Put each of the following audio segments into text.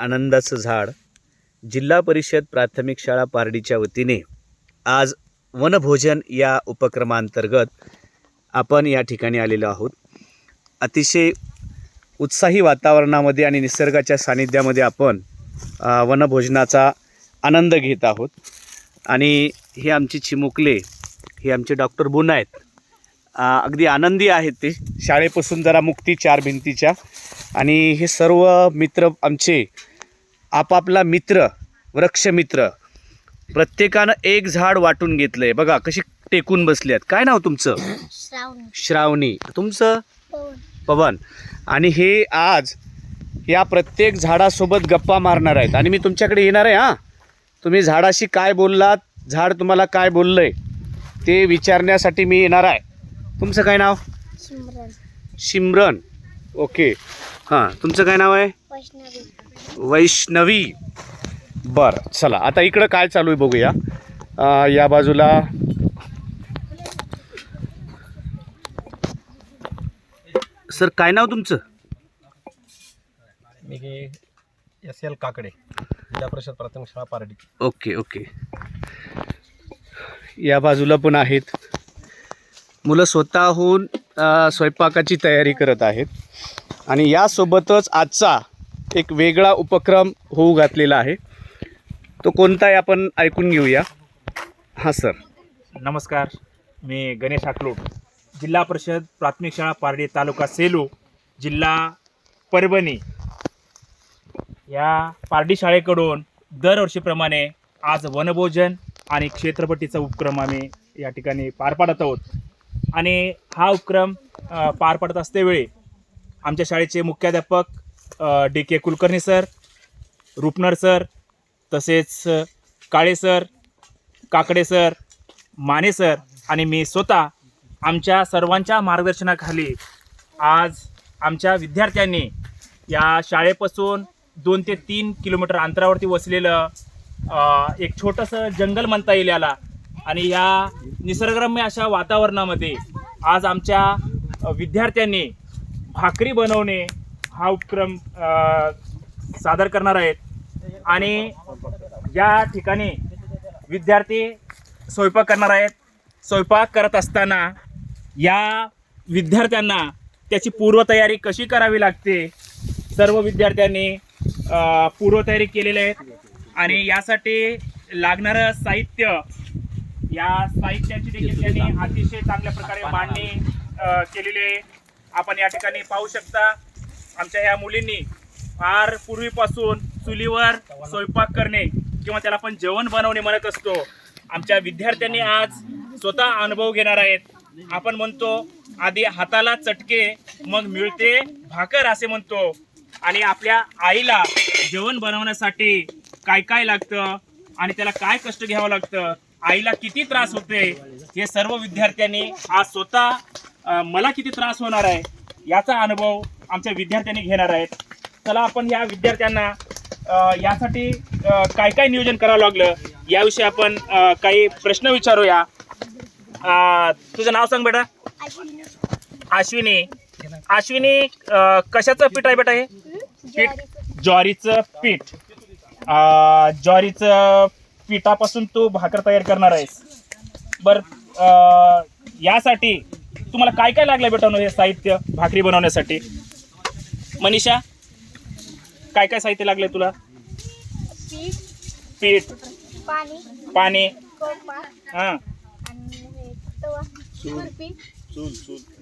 आनंदाचं झाड जिल्हा परिषद प्राथमिक शाळा पारडीच्या वतीने आज वनभोजन या उपक्रमांतर्गत आपण या ठिकाणी आलेलो आहोत. अतिशय उत्साही वातावरणामध्ये आणि निसर्गाच्या सानिध्यामध्ये आपण वनभोजनाचा आनंद घेत आहोत. आणि हे आमचे चिमुकले हे आमचे डॉक्टर बुन आहेत. अगदी आनंदी आहेत ते. शाळेपासून जरा मुक्ती चार भिंतीच्या. आणि हे सर्व मित्र आमचे आपापला मित्र वृक्षमित्र प्रत्येकानं एक झाड वाटून घेतलं आहे बघा कशी टेकून बसले आहेत काय नाव तुमचं? श्रावणी. तुमचं? पवन. पवन. आणि हे आज या प्रत्येक झाडासोबत गप्पा मारणार आहेत. आणि मी तुमच्याकडे येणार आहे हां. तुम्ही झाडाशी काय बोललात झाड तुम्हाला काय बोललंय ते विचारण्यासाठी मी येणार आहे. तुमचं काय नाव? शिमरन. ओके. हां तुमचं काय नाव आहे? वैष्णवी. बरं चला आता इकडं काय चालू आहे बघूया. या बाजूला. सर काय नाव तुमचं? मी एस एल काकडे जिल्हा परिषद प्राथमिक शाळा पारडी. Okay okay. या बाजूला पण आहेत. मुलं स्वतःहून स्वयंपाकाची तयारी करत आहेत. आणि यासोबतच आजचा एक वेगळा उपक्रम होऊ घातलेला आहे. तो कोणता आहे आपण ऐकून घेऊया. हां सर. नमस्कार. मी गणेश आकलोट. जिल्हा परिषद प्राथमिक शाळा पारडी तालुका सेलू जिल्हा परभणी. या पारडी शाळेकडून दरवर्षीप्रमाणे आज वनभोजन आणि क्षेत्रपट्टीचा उपक्रम आम्ही या ठिकाणी पार पाडत आहोत. आणि हा उपक्रम पार पाडत असतेवेळी आमच्या शाळेचे मुख्याध्यापक D K Kulkarni sir Rupnar sir तसेच Kale sir Kakade sir Mane sir आणि मी स्वतः आमच्या सर्वांच्या मार्गदर्शनाखाली आज आमच्या विद्यार्थ्यांनी या शाळेपासून दोन ते तीन किलोमीटर अंतरावरती वसलेलं एक छोटंसं जंगल म्हणता येईल याला. आणि या निसर्गरम्य अशा वातावरणामध्ये आज आमच्या विद्यार्थ्यांनी भाकरी बनवणे हा उपक्रम सादर करणार आहेत. आणि या ठिकाणी विद्यार्थी स्वयंपाक करणार आहेत. स्वयंपाक करत असताना या विद्यार्थ्यांना त्याची पूर्वतयारी कशी करावी लागते सर्व विद्यार्थ्यांनी पूर्वतयारी केलेली आहे आणि यासाठी लागणारं साहित्य या साहित्याची देखील त्यांनी अतिशय चांगल्या प्रकारे मांडणी केलेली आहे. आपण या ठिकाणी पाहू शकता आमच्या ह्या मुलींनी फार पूर्वीपासून चुलीवर स्वयंपाक करणे किंवा त्याला आपण जेवण बनवणे म्हणत असतो. आमच्या विद्यार्थ्यांनी आज स्वतः अनुभव घेणार आहेत. आपण म्हणतो आधी हाताला चटके मग मिळते भाकर असे म्हणतो. आणि आपल्या आईला जेवण बनवण्यासाठी काय काय लागतं आणि त्याला काय कष्ट घ्यावं लागतं आईला किती त्रास होते हे सर्व विद्यार्थ्यांनी आज स्वतः मला किती त्रास होणार आहे याचा अनुभव आमच्या विद्यार्थ्यांनी घेणार आहेत. चला आपण या विद्यार्थ्यांना यासाठी काय काय नियोजन करावं लागलं याविषयी आपण काही प्रश्न विचारूया. तुझं नाव सांग बेटा. अश्विनी. अश्विनी कशाचं पीठ आहे बेटा हे? पीठ? ज्वारीचं पीठ. ज्वारीचं पिठापासून तू भाकर तयार करणार आहेस. बर यासाठी तुम्हाला काय काय लागलं बेटा हे साहित्य भाकरी बनवण्यासाठी? मनीषा काय काय साहित्य लागलंय तुला? पीठ पाणी पाणी. हा. खुरपी.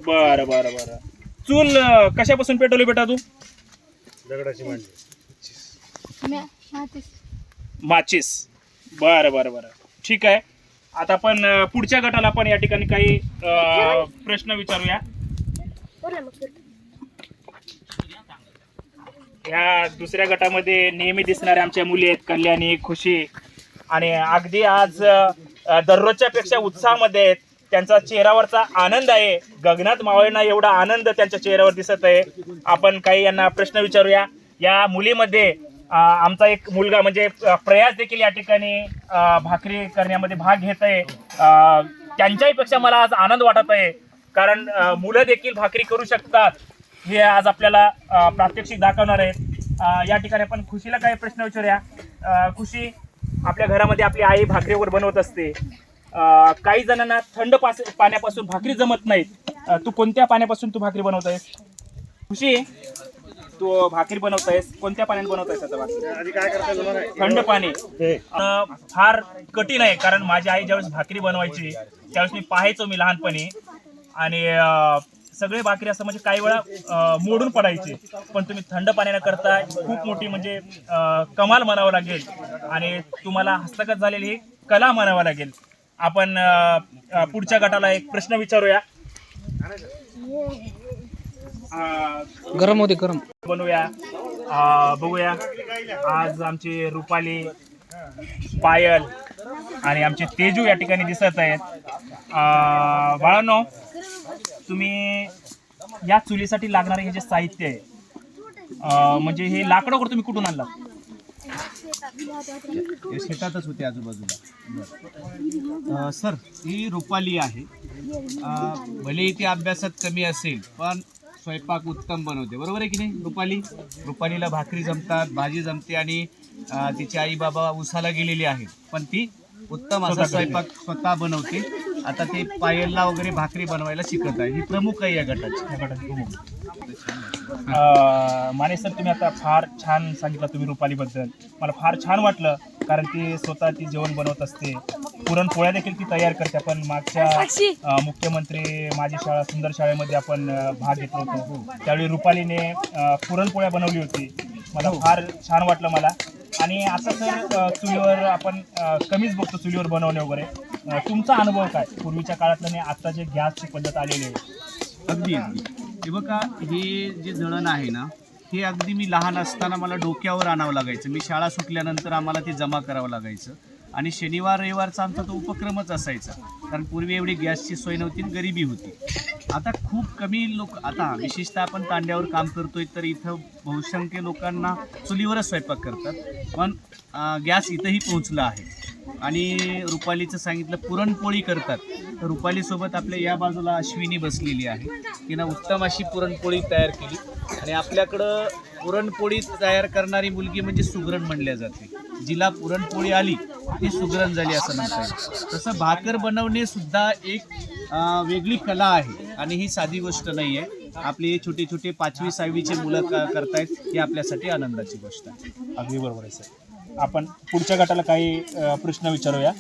बरं बरं बरं. चूल कशापासून पेटवली बेटा तू? मातीस. माचीस. बरं बरं बरं. ठीक आहे. आता आपण पुढच्या गटाला आपण या ठिकाणी काही प्रश्न विचारूया. बोला मग खुरपी. ह्या दुसऱ्या गटामध्ये नेहमी दिसणाऱ्या आमच्या मुली आहेत कल्याणी खुशी. आणि अगदी आज दररोजच्या पेक्षा उत्साहामध्ये आहेत. त्यांचा चेहऱ्यावरचा आनंद आहे. गगनात मावळणा एवढा आनंद त्यांच्या चेहऱ्यावर दिसत आहे. आपण काही यांना प्रश्न विचारूया. या मुलीमध्ये आमचा एक मुलगा म्हणजे प्रयास देखील या ठिकाणी भाकरी करण्यामध्ये भाग घेत आहे. त्यांच्याही पेक्षा मला आज आनंद वाटत आहे. कारण मुलं देखील भाकरी करू शकतात. हे आज आपल्याला प्रात्यक्षिक दाखवणार आहेत. या ठिकाणी आपण खुशीला काही प्रश्न विचारूया. खुशी आपल्या घरामध्ये आपली आई भाकरी वगैरे बनवत असते. काही जणांना थंड पास पाण्यापासून भाकरी जमत नाहीत. तू कोणत्या पाण्यापासून तू भाकरी बनवत आहेस खुशी तू भाकरी बनवत आहेस कोणत्या पाण्याने बनवत आहेस आता भाकरी? थंड पाणी. फार कठीण आहे कारण माझी आई ज्यावेळेस भाकरी बनवायची त्यावेळेस मी पाहायचो मी लहानपणी. आणि सगळे भाकरी असं म्हणजे काही वेळा मोडून पडायचे. पण तुम्ही थंड पाण्याने करता खूप मोठी म्हणजे कमाल म्हणावं लागेल. आणि तुम्हाला हस्तगत झालेली कला म्हणावं लागेल. आपण पुढच्या गटाला एक प्रश्न विचारूया. गरम होते गरम. बनवूया. बघूया. आज आमची रुपाली पायल आणि आमचे तेजू या ठिकाणी दिसत आहेत. बाळांनो तुम्ही या चुलीसाठी लागणारे हे जे साहित्य आहे म्हणजे हे लाकडं वगैरे तुम्ही कुठून आणला शेतातच होते आजूबाजूला. सर ही रुपाली आहे. भले ती अभ्यासात कमी असेल पण स्वयंपाक उत्तम बनवते. बरोबर आहे की नाही रुपाली? रुपालीला भाकरी जमतात भाजी जमते आणि तिची आई बाबा उसाला गेलेली आहेत पण ती उत्तम असा स्वयंपाक स्वतः बनवते. आता ते पायलला वगैरे भाकरी बनवायला शिकत आहे. ही प्रमुख आहे या गटाची. या गटाचे प्रमुख. अं, माने सर तुम्ही आता फार छान सांगितलं तुम्ही रुपालीबद्दल. मला फार छान वाटलं कारण ती स्वतः ती जेवण बनवत असते. पुरणपोळ्या देखील ती तयार करते आपण मागच्या मुख्यमंत्री माझी शाळा सुंदर शाळेमध्ये आपण भाग घेतलो होतो. त्यावेळी रुपालीने पुरणपोळ्या बनवली होती. मला फार छान वाटलं मला. आणि आता तर चुलीवर आपण कमीच बघतो चुलीवर बनवणे वगैरे. तुमचा अनुभव काय? पूर्वीच्या काळातलं आणि आता जे गॅसची पद्धत आलेली आहे. अगदी अगदी. हे बघा हे जे जळण आहे ना हे अगदी मी लहान असताना मला डोक्यावर आणावं लागायचं. मी शाळा सुटल्यानंतर आम्हाला ते जमा करावं लागायचं. आणि शनिवार रविवारचा आमचा तो उपक्रमच असायचा. कारण पूर्वी एवढी गॅसची सोय नव्हती आणि गरिबी होती. आता खूप कमी लोक आता विशेषतः आपण तांड्यावर काम करतोय तर इथं बहुसंख्य लोकांना चुलीवरच स्वयंपाक करतात. पण गॅस इथंही पोहोचला आहे. आणि रुपालीचं सांगितलं पुरणपोळी करतात. तर रुपालीसोबत आपल्या या बाजूला अश्विनी बसलेली आहे. तिनं उत्तम अशी पुरणपोळी तयार केली. आणि आपल्याकडं पुरणपोळी तयार करणारी मुलगी म्हणजे सुगरण म्हणल्या जाते. जिला पुरणपोळी आली ती सुगरण झाली असं म्हणता येईल. तसं भाकर बनवणे सुद्धा एक वेगळी कला आहे आणि ही साधी गोष्ट नाही आहे. आपले छोटे छोटे पाचवी सहावीचे मुलं क- करतायत ही आपल्यासाठी आनंदाची गोष्ट आहे. अगदी बरोबर आहे सर. आपण पुढच्या गटाला काही प्रश्न विचारूया.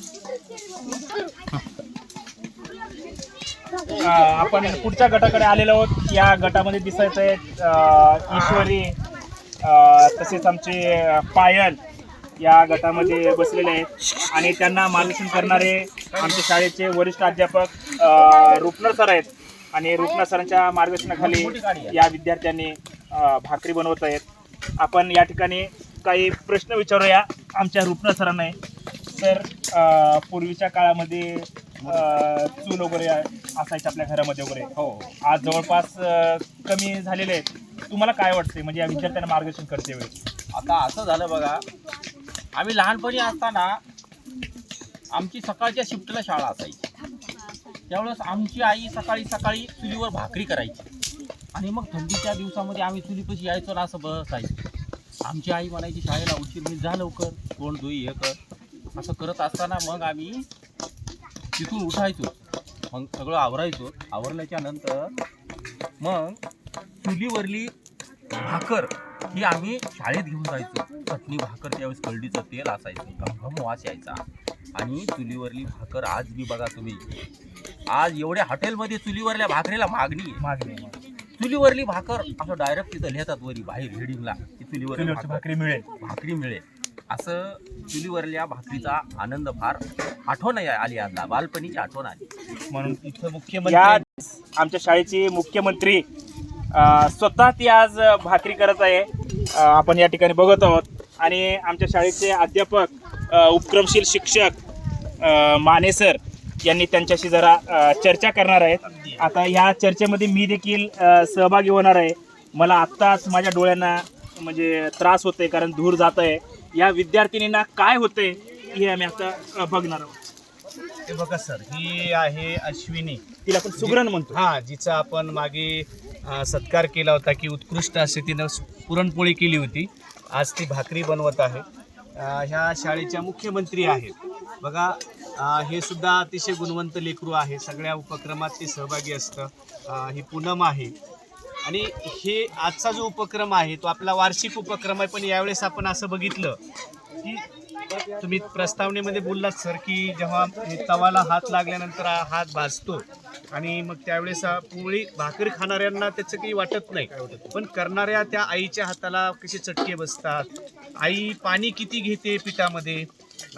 आपण पुढच्या गटाकडे आलेलो आहोत. या गटामध्ये दिसायचं आहे ईश्वरी तसेच आमचे पायल. या गटामध्ये बसलेले आहेत. आणि त्यांना मार्गदर्शन करणारे आमच्या शाळेचे वरिष्ठ अध्यापक रुपनर सर आहेत. आणि रुपनर सरांच्या मार्गदर्शनाखाली या विद्यार्थ्यांनी भाकरी बनवत आहेत. आपण या ठिकाणी काही प्रश्न विचारूया आमच्या रुपनर सरांना. सर पूर्वीच्या काळामध्ये चूल वगैरे असायचे आपल्या घरामध्ये वगैरे. हो. आज जवळपास कमी झालेले आहेत. तुम्हाला काय वाटते म्हणजे या विद्यार्थ्यांना मार्गदर्शन करते वेळी आता असं झालं बघा आम्ही लहानपणी असताना आमची सकाळच्या शिफ्टला शाळा असायची. त्यावेळेस आमची आई सकाळी सकाळी चुलीवर भाकरी करायची. आणि मग थंडीच्या दिवसामध्ये आम्ही चुलीपाशी यायचो ना असं बसायचो. आमची आई म्हणायची शाळेला उशीर मी जा लवकर. कोण धुई हे कर. असं करत असताना मग आम्ही तिथून उठायचो. मग सगळं आवरायचो. आवरल्याच्या नंतर मग चुलीवरली भाकर ही आम्ही शाळेत घेऊन जायचो. चटणी भाकर त्यावेळेस कळडीचं तेल असायचं. घमघम वास यायचा. आणि चुलीवरली भाकर आज बी बघा तुम्ही. आज एवढ्या हॉटेलमध्ये चुलीवरल्या भाकरीला मागणी आहे. मागणी. चुलीवरली भाकर असं डायरेक्ट तिथं लिहितात वरी बाहेर हेडिंगला की चुलीवरली चुलीवरची भाकर. मिळेल. भाकरी मिळेल. असं चुलीवरल्या भाकरीचा आनंद फार आठवण आहे आली आज बालपणीची आठवण आली. म्हणून इथं मुख्यमंत्री आमच्या शाळेचे मुख्यमंत्री स्वतः ती आज भाकरी करत आहे. आपण या ठिकाणी बघत आहोत. आणि आमच्या शाळेचे अध्यापक उपक्रमशील शिक्षक माने सर यांनी त्यांच्याशी जरा चर्चा करणार आहेत. आता ह्या चर्चेमध्ये मी देखील सहभागी होणार आहे. मला आत्ताच माझ्या डोळ्यांना म्हणजे त्रास होतोय कारण धूर जात आहे या विद्यार्थिनींना काय होतंय हे आम्ही आता बघणार आहोत. हे बघा सर ही आहे अश्विनी. तिला आपण सुगरण म्हणतो. हा जिचा आपण मागे अ, सत्कार केला होता की उत्कृष्ट असे तिनं स- पुरणपोळी केली होती. आज ती भाकरी बनवत आहे. अ, ह्या शाळेच्या मुख्यमंत्री आहेत. बघा अ, हे सुद्धा अतिशय गुणवंत लेकरू आहे. सगळ्या उपक्रमात ते सहभागी असतं. अ, ही पूनम आहे. आणि हे आजचा जो उपक्रम आहे तो आपला वार्षिक उपक्रम आहे पण यावेळेस आपण असं बघितलं की तुम्ही प्रस्तावनेमध्ये बोललात सर की जेव्हा तवाला हात लागल्यानंतर हा हात भाजतो आणि मग त्यावेळेस हा पोळी भाकरी खाणाऱ्यांना त्याचं काही वाटत नाही. पण करणाऱ्या त्या आईच्या हाताला कसे चटके बसतात? आई पाणी किती घेते पिठामध्ये?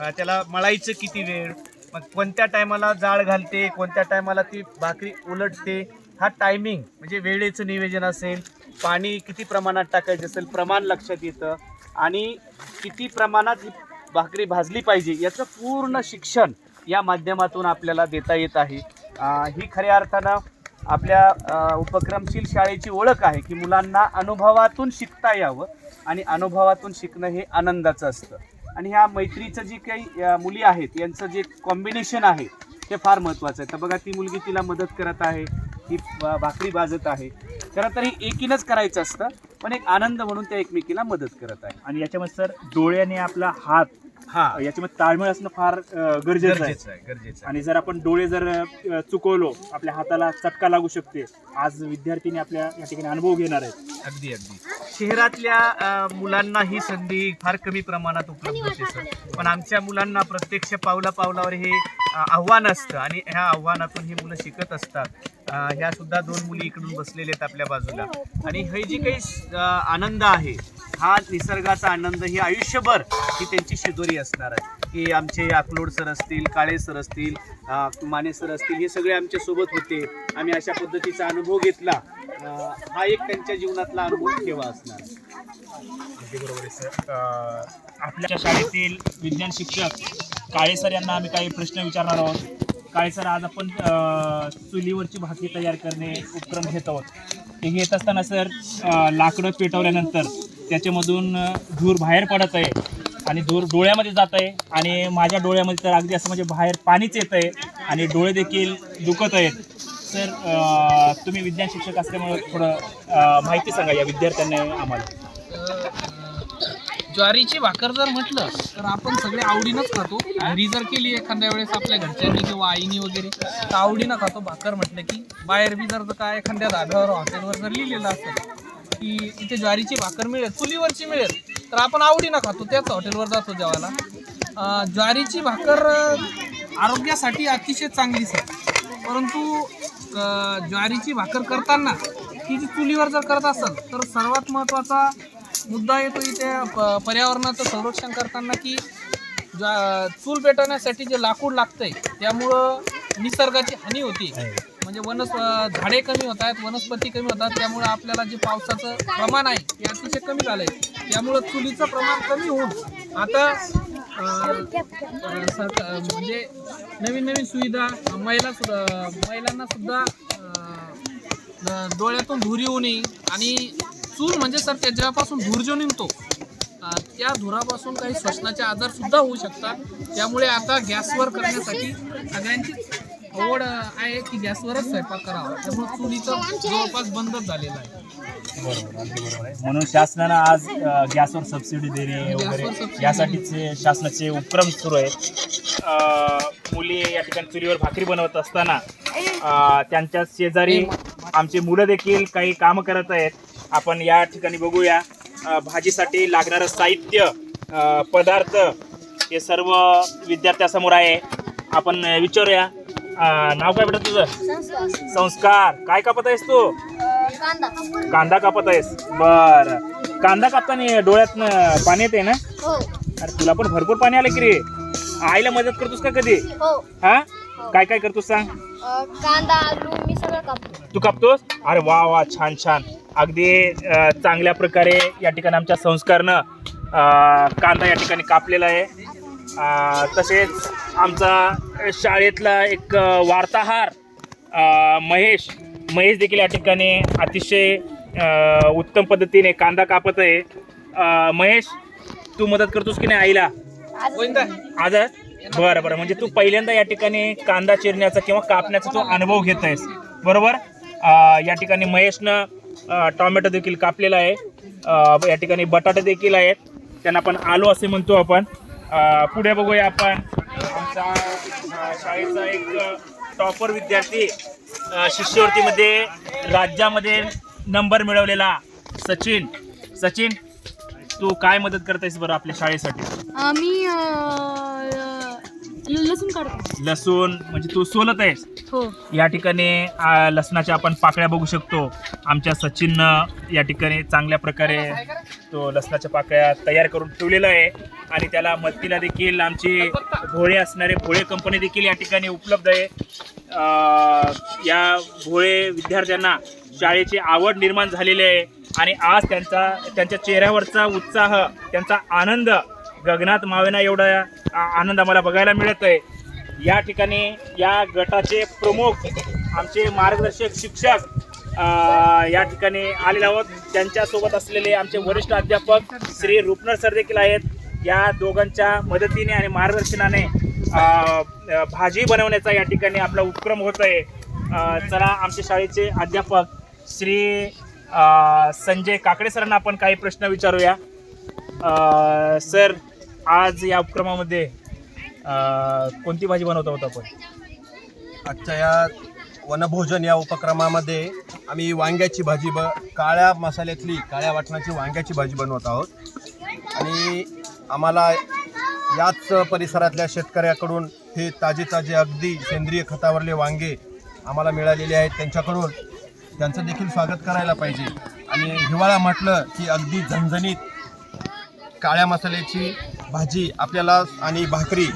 त्याला मळायचं किती वेळ? मग कोणत्या टायमाला जाळ घालते? कोणत्या टायमाला ती भाकरी उलटते? हा टायमिंग म्हणजे वेळेचं नियोजन असेल पाणी किती प्रमाणात टाकायचं असेल प्रमाण लक्षात येतं आणि किती प्रमाणात भाकरी भाजली पाहिजे याचं पूर्ण शिक्षण या माध्यमातून आपल्याला देता येत आहे. ही खऱ्या अर्थानं आपल्या उपक्रमशील शाळेची ओळख आहे की मुलांना अनुभवातून शिकता यावं आणि अनुभवातून शिकणं हे आनंदाचं असतं. आणि ह्या मैत्रीचं जी काही मुली आहेत यांचं जे कॉम्बिनेशन आहे ते फार महत्त्वाचं आहे. तर बघा ती मुलगी तिला मदत करत आहे ती भाकरी भाजत आहे. खरं तर हे एकीनंच करायचं असतं. पण एक आनंद म्हणून त्या एकमेकीला मदत करत आहे. आणि याच्यामध्ये सर डोळ्याने आपला हात हा. याच्यामध्ये ताळमेळ असणं फार अं, गरजेचं आहे. गरजेचं आहे गरजेचं आहे. आणि जर आपण डोळे जर अ, चुकवलो आपल्या हाताला चटका लागू शकते. आज विद्यार्थ्यांनी आपल्या या ठिकाणी अनुभव घेणार आहेत. अगदी अगदी. शहरातल्या अ, मुलांना ही संधी फार कमी प्रमाणात उपलब्ध होते सर. पण आमच्या मुलांना प्रत्यक्ष पावला पावलावर हे अ, आव्हान असतं आणि ह्या आव्हानातून ही मुलं शिकत असतात. अ, ह्या सुद्धा दोन मुली इकडून बसलेल्या आहेत आपल्या बाजूला. आणि हे जी काही स- अ, आनंद आहे हा निसर्गाचा आनंद ही आयुष्यभर ही त्यांची शिदोरी असणार आहे. की आमचे अकलोड सर असतील काळे सर असतील माने सर असतील हे सगळे आमच्यासोबत होते. आम्ही अशा पद्धतीचा अनुभव घेतला. हा एक त्यांच्या जीवनातला अनुभव ठेवा असणार. बरोबर आहे सर. आपल्या शाळेतील विज्ञान शिक्षक काळे सर यांना आम्ही काही प्रश्न विचारणार आहोत. काळे सर आज आपण चुलीवरची भाकरी तयार करणे उपक्रम घेत आहोत. ते घेत असताना सर लाकडं पेटवल्यानंतर त्याच्यामधून धूर बाहेर पडत आहे आणि धूर डोळ्यामध्ये जात आहे आणि माझ्या डोळ्यामध्ये तर अगदी असं म्हणजे बाहेर पाणीच येत आहे आणि डोळे देखील दुखत आहेत. सर तुम्ही विज्ञान शिक्षक असल्यामुळे थोडं माहिती सांगा या विद्यार्थ्यांना आम्हाला. ज्वारीची भाकर जर म्हटलं तर आपण सगळे आवडीनंच खातो. घरी जर केली एखाद्या वेळेस आपल्या घरच्यांनी किंवा आईनी वगैरे तर आवडीनं खातो. भाकर म्हटलं की बाहेर बी जर काय एखाद्या धाब्यावर हॉटेलवर जर लिहिलेलं असतं की इथे ज्वारीची भाकर मिळेल चुलीवरची मिळेल. तर आपण आवडीनं खातो त्याच हॉटेलवर जातो जेवायला. ज्वारीची भाकर आरोग्यासाठी अतिशय चांगली सर. परंतु ज्वारीची भाकर करताना ती जी चुलीवर जर करत असाल तर सर्वात महत्त्वाचा मुद्दा येतो इथे प- पर्यावरणाचं संरक्षण करताना की ज्वा चूल पेटवण्यासाठी जे लाकूड लागतंय त्यामुळं निसर्गाची हानी होती म्हणजे वनस्प झाडे कमी होत आहेत वनस्पती कमी होतात त्यामुळे आपल्याला जे पावसाचं प्रमाण आहे ते अतिशय कमी झालं आहे त्यामुळं चुलीचं प्रमाण कमी होऊन आता म्हणजे नवीन नवीन सुविधा महिला सुद्धा महिलांना सुद्धा डोळ्यातून धूर येऊ नये. आणि चूल म्हणजे सर त्याच्यापासून धूर जो निघतो त्या धुरापासून काही श्वसनाचे आजार सुद्धा होऊ शकतात. त्यामुळे आता गॅसवर करण्यासाठी सगळ्यांची आवड आहे की गॅसवरच स्वयंपाक करावा. त्यामुळे चुलीचं जवळपास बंदच झालेलं आहे. बरोबर अगदी बरोबर आहे. म्हणून शासनानं आज अ, गॅसवर सबसिडी देणे वगैरे यासाठीचे शासनाचे उपक्रम सुरू आहेत. अ, मुली या ठिकाणी चुलीवर भाकरी बनवत असताना अ, त्यांच्या शेजारी आमचे मुलं देखील काही कामं करत आहेत. आपण या ठिकाणी बघूया. भाजीसाठी लागणारं साहित्य पदार्थ हे सर्व विद्यार्थ्यासमोर आहे. आपण विचारूया. नाव काय बेटा तुझं? संस्कार. काय कापत आहेस तू? कांदा कांदा कापत आहेस. बर. कांदा कापताना डोळ्यात पाणी येते ना? हो. अरे तुला पण भरपूर पाणी आलं की रे. आईला मदत करतोस का कधी? हो. हा? काय काय करतोस सांग? कांदा आलू मी सगळं कापतो. तू कापतोस? अरे वा वा छान छान. अगदी चांगल्या प्रकारे या ठिकाणी आमच्या संस्कारनं कांदा या ठिकाणी कापलेला आहे. तसेच आमचा शाळेतला एक वार्ताहार महेश महेश देखील या ठिकाणी अतिशय उत्तम पद्धतीने कांदा कापत आहे. महेश तू मदत करतोस की नाही आईला? आज बरं बरं. म्हणजे तू पहिल्यांदा या ठिकाणी कांदा चिरण्याचा किंवा कापण्याचा तू अनुभव घेत आहेस बरोबर या ठिकाणी महेशनं टोमॅटो देखील कापलेला आहे. या ठिकाणी बटाटे देखील आहेत. त्यांना आपण आलो असे म्हणतो आपण. पुढे बघूया आपण. आमचा शाळेचा एक टॉपर विद्यार्थी शिष्यवृत्तीमध्ये राज्यामध्ये नंबर मिळवलेला सचिन. सचिन तू काय मदत करतेस बरं आपल्या शाळेसाठी? आम्ही लसूण काढतो. लसूण म्हणजे तू सोलत आहेस. हो. या ठिकाणी आ, लसणाच्या आपण पाकळ्या बघू शकतो. आमच्या सचिननं या ठिकाणी चांगल्या प्रकारे तो लसणाच्या पाकळ्या तयार करून ठेवलेला आहे. आणि त्याला मदतीला देखील आमची भोळे असणारे भोळे कंपनी देखील या ठिकाणी उपलब्ध आहे. आ, या भोळे विद्यार्थ्यांना शाळेची आवड निर्माण झालेली आहे. आणि आज त्यांचा त्यांच्या चेहऱ्यावरचा उत्साह त्यांचा आनंद गगनात मावेना एवढा आनंद आम्हाला बघायला मिळत आहे या ठिकाणी या गटाचे प्रमुख आमचे मार्गदर्शक शिक्षक या ठिकाणी आलेले आहोत. त्यांच्यासोबत असलेले आमचे वरिष्ठ अध्यापक श्री रुपनर सर देखील आहेत. या दोघांच्या मदतीने आणि मार्गदर्शनाने भाजी बनवण्याचा या ठिकाणी आपला उपक्रम होत आहे चला आमच्या शाळेचे अध्यापक श्री संजय काकडे सरांना आपण काही प्रश्न विचारूया. सर आज या उपक्रमामध्ये कोणती भाजी बनवता होता आपण? आजच्या या वनभोजन या उपक्रमामध्ये आम्ही वांग्याची भाजी ब काळ्या मसाल्यातली काळ्या वाटणाची वांग्याची भाजी बनवत आहोत. आणि आम्हाला याच परिसरातल्या शेतकऱ्याकडून हे ताजे ताजे अगदी सेंद्रिय खतावरले वांगे आम्हाला मिळालेले आहेत. त्यांच्याकडून त्यांचं देखील स्वागत करायला पाहिजे. आणि हिवाळा म्हटलं की अगदी झणझणीत काळ्या मसाल्याची भाजी आपल्याला आणि भाकरी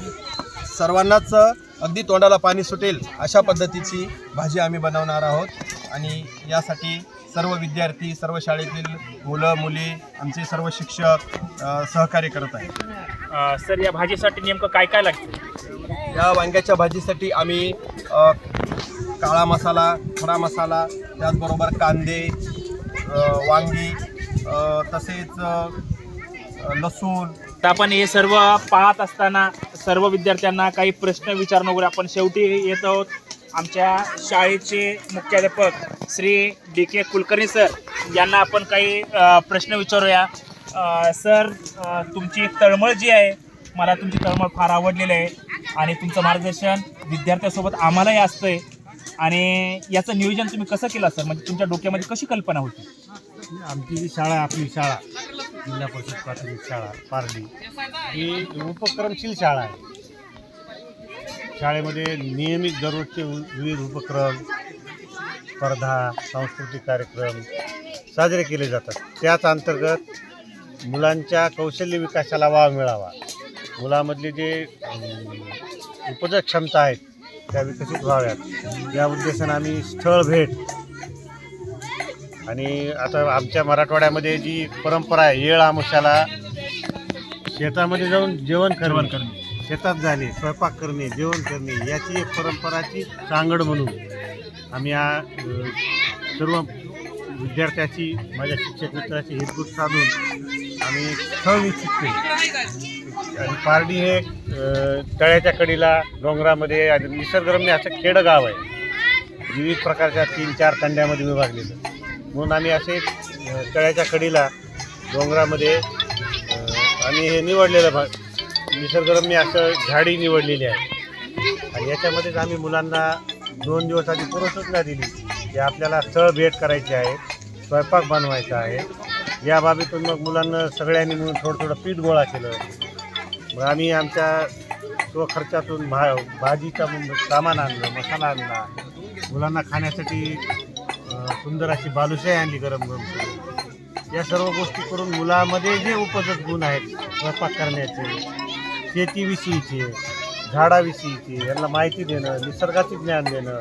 सर्वांनाच अगदी तोंडाला पाणी सुटेल अशा पद्धतीची भाजी आम्ही बनवणार आहोत. आणि यासाठी सर्व विद्यार्थी सर्व शाळेतील मुलं मुली आमचे सर्व शिक्षक सहकार्य करत आहेत. सर या भाजीसाठी नेमकं काय काय लागतं? या वांग्याच्या भाजीसाठी आम्ही काळा मसाला खडा मसाला त्याचबरोबर कांदे वांगी तसेच लसूण तर आपण हे सर्व पाहत असताना सर्व विद्यार्थ्यांना काही प्रश्न विचारणं वगैरे आपण शेवटी येत आहोत. आमच्या शाळेचे मुख्याध्यापक Shri D K Kulkarni sir यांना आपण काही प्रश्न विचारूया. सर तुमची तळमळ जी आहे मला तुमची तळमळ फार आवडलेली आहे आणि तुमचं मार्गदर्शन विद्यार्थ्यासोबत आम्हालाही असतंय. आणि याचं नियोजन तुम्ही कसं केलं सर? म्हणजे तुमच्या डोक्यामध्ये कशी कल्पना होती? आमची जी शाळा आहे, आपली शाळा जिल्हा परिषद प्राथमिक शाळा पारडी ही उपक्रमशील शाळा आहे. शाळेमध्ये नियमित दररोजचे विविध उपक्रम स्पर्धा सांस्कृतिक कार्यक्रम साजरे केले जातात. त्याच अंतर्गत मुलांच्या कौशल्य विकासाला वाव मिळावा. मुलामधले जे अं, क्षमता आहेत त्या विकसित व्हाव्यात. या उद्देशानं आम्ही स्थळ भेट आणि आता आमच्या मराठवाड्यामध्ये जी परंपरा आहे येळ आमुषाला शेतामध्ये जाऊन जेवण जेवण करणे. शेतात जाणे स्वयंपाक करणे जेवण करणे याची एक परंपराची सांगड म्हणून आम्ही या सर्व विद्यार्थ्याची माझ्या शिक्षक मित्राची हितगुज साधून आम्ही निश्चित केले. आणि पारडी हे तळ्याच्या कडीला डोंगरामध्ये आणि निसर्गरम्य असं खेडं गाव आहे. विविध प्रकारच्या तीन चार खंड्यामध्ये विभागलेलं. म्हणून आम्ही असे कळ्याच्या तळ्याच्या कडीला डोंगरामध्ये आम्ही हे निवडलेलं भाग निसर्गरम्य असं झाडी निवडलेली आहे. आणि याच्यामध्येच आम्ही मुलांना दोन दिवस आधी पूर्वसूचना दिली की आपल्याला स्थळ भेट करायची आहे स्वयंपाक बनवायचा आहे. या बाबीतून मग मुलांना सगळ्यांनी मिळून थोडं थोडं पीठ गोळा केलं. मग आम्ही आमच्या स्वखर्चातून भा भाजीचा सामान आणलं मसाला आणला. मुलांना खाण्यासाठी सुंदर अशी बालुशाही आणली गरम गरम. या सर्व गोष्टी करून मुलामध्ये जे उपजत गुण आहेत स्वयंपाक करण्याचे शेतीविषयीचे झाडाविषयीचे यांना माहिती देणं निसर्गाचे ज्ञान देणं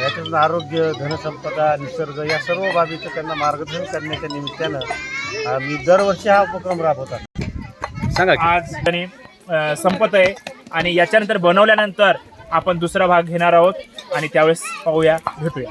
याच्यातून आरोग्य धनसंपदा निसर्ग या सर्व बाबीचं त्यांना मार्गदर्शन करण्याच्या निमित्तानं आम्ही दरवर्षी हा उपक्रम राबवतात सांगा आज आणि संपत आहे आणि याच्यानंतर बनवल्यानंतर आपण दुसरा भाग घेणार आहोत आणि त्यावेळेस पाहूया भेटूया.